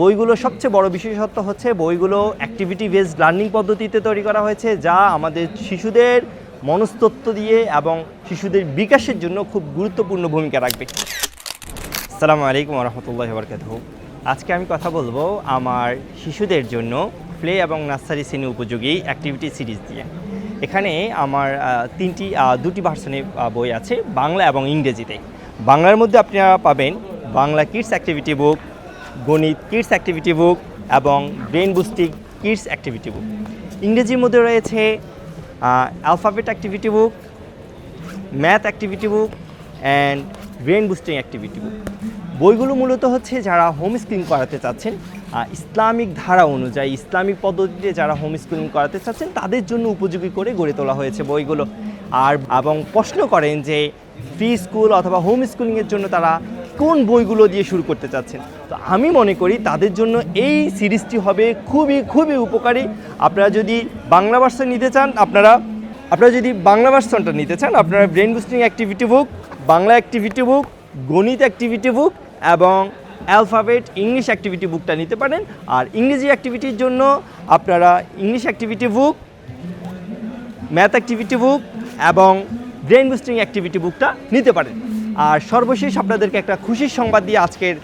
বইগুলো সবচেয়ে বড় বিশেষত্ব হচ্ছে বইগুলো অ্যাক্টিভিটি বেসড লার্নিং পদ্ধতিতে তৈরি করা হয়েছে, যা আমাদের শিশুদের মনস্তত্ত্ব দিয়ে এবং শিশুদের বিকাশের জন্য খুব গুরুত্বপূর্ণ ভূমিকা রাখবে। আসসালামু আলাইকুম রহমতুল্লাহ বরকাতহ। আজকে আমি কথা বলব আমার শিশুদের জন্য প্লে এবং নার্সারি শ্রেণি উপযোগী অ্যাক্টিভিটি সিরিজ দিয়ে এখানে আমার তিনটি দুটি ভার্সনে বই আছে বাংলা এবং ইংরেজিতে। বাংলার মধ্যে আপনারা পাবেন বাংলা কিডস অ্যাক্টিভিটি বুক গণিত, কিডস অ্যাক্টিভিটি বুক এবং brain boosting kids activity book ইংরেজির মধ্যে রয়েছে alphabet activity book math activity book and brain boosting activity book বইগুলো মূলত হচ্ছে যারা হোম স্কুলিং করাতে চাচ্ছেন ইসলামিক ধারা অনুযায়ী, ইসলামিক পদ্ধতিতে যারা হোম স্কুলিং করাতে চাচ্ছেন, তাদের জন্য উপযোগী করে গড়ে তোলা হয়েছে বইগুলো। আর, এবং প্রশ্ন করেন যে ফ্রি স্কুল অথবা হোম স্কুলিংয়ের জন্য তারা কোন বইগুলো দিয়ে শুরু করতে চাচ্ছেন? তো আমি মনে করি তাদের জন্য এই সিরিজটি হবে খুবই খুবই উপকারী। আপনারা যদি বাংলা ভার্সন নিতে চান, আপনারা আপনারা যদি বাংলা ভার্সনটা নিতে চান, আপনারা brain boosting activity book Bangla activity book গণিত অ্যাক্টিভিটি বুক এবং অ্যালফাবেট ইংলিশ অ্যাক্টিভিটি বুকটা নিতে পারেন। আর ইংরেজি অ্যাক্টিভিটির জন্য আপনারা English activity book math activity book এবং ব্রেন বুস্টিং অ্যাক্টিভিটি বুকটা নিতে পারেন। আর সর্বশেষ আপনাদেরকে একটা খুশির সংবাদ দিয়ে আজকের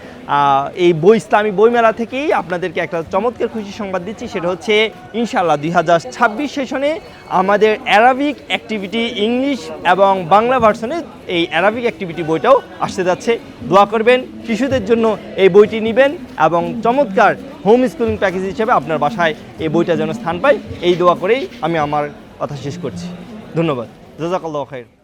এই বই, ইসলামী বইমেলা থেকেই আপনাদেরকে একটা চমৎকার খুশির সংবাদ দিচ্ছি। সেটা হচ্ছে ইনশাল্লাহ দুই হাজার ছাব্বিশ সেশনে আমাদের অ্যারাবিক অ্যাক্টিভিটি ইংলিশ এবং বাংলা ভার্সনে এই অ্যারাবিক অ্যাক্টিভিটি বইটাও আসতে যাচ্ছে। দোয়া করবেন, শিশুদের জন্য এই বইটি নেবেন এবং চমৎকার হোম স্কুলিং প্যাকেজ হিসেবে আপনার বাসায় এই বইটা যেন স্থান পায়। এই দোয়া করেই আমি আমার কথা শেষ করছি। ধন্যবাদ। জাজাকাল্লাহ খাইর।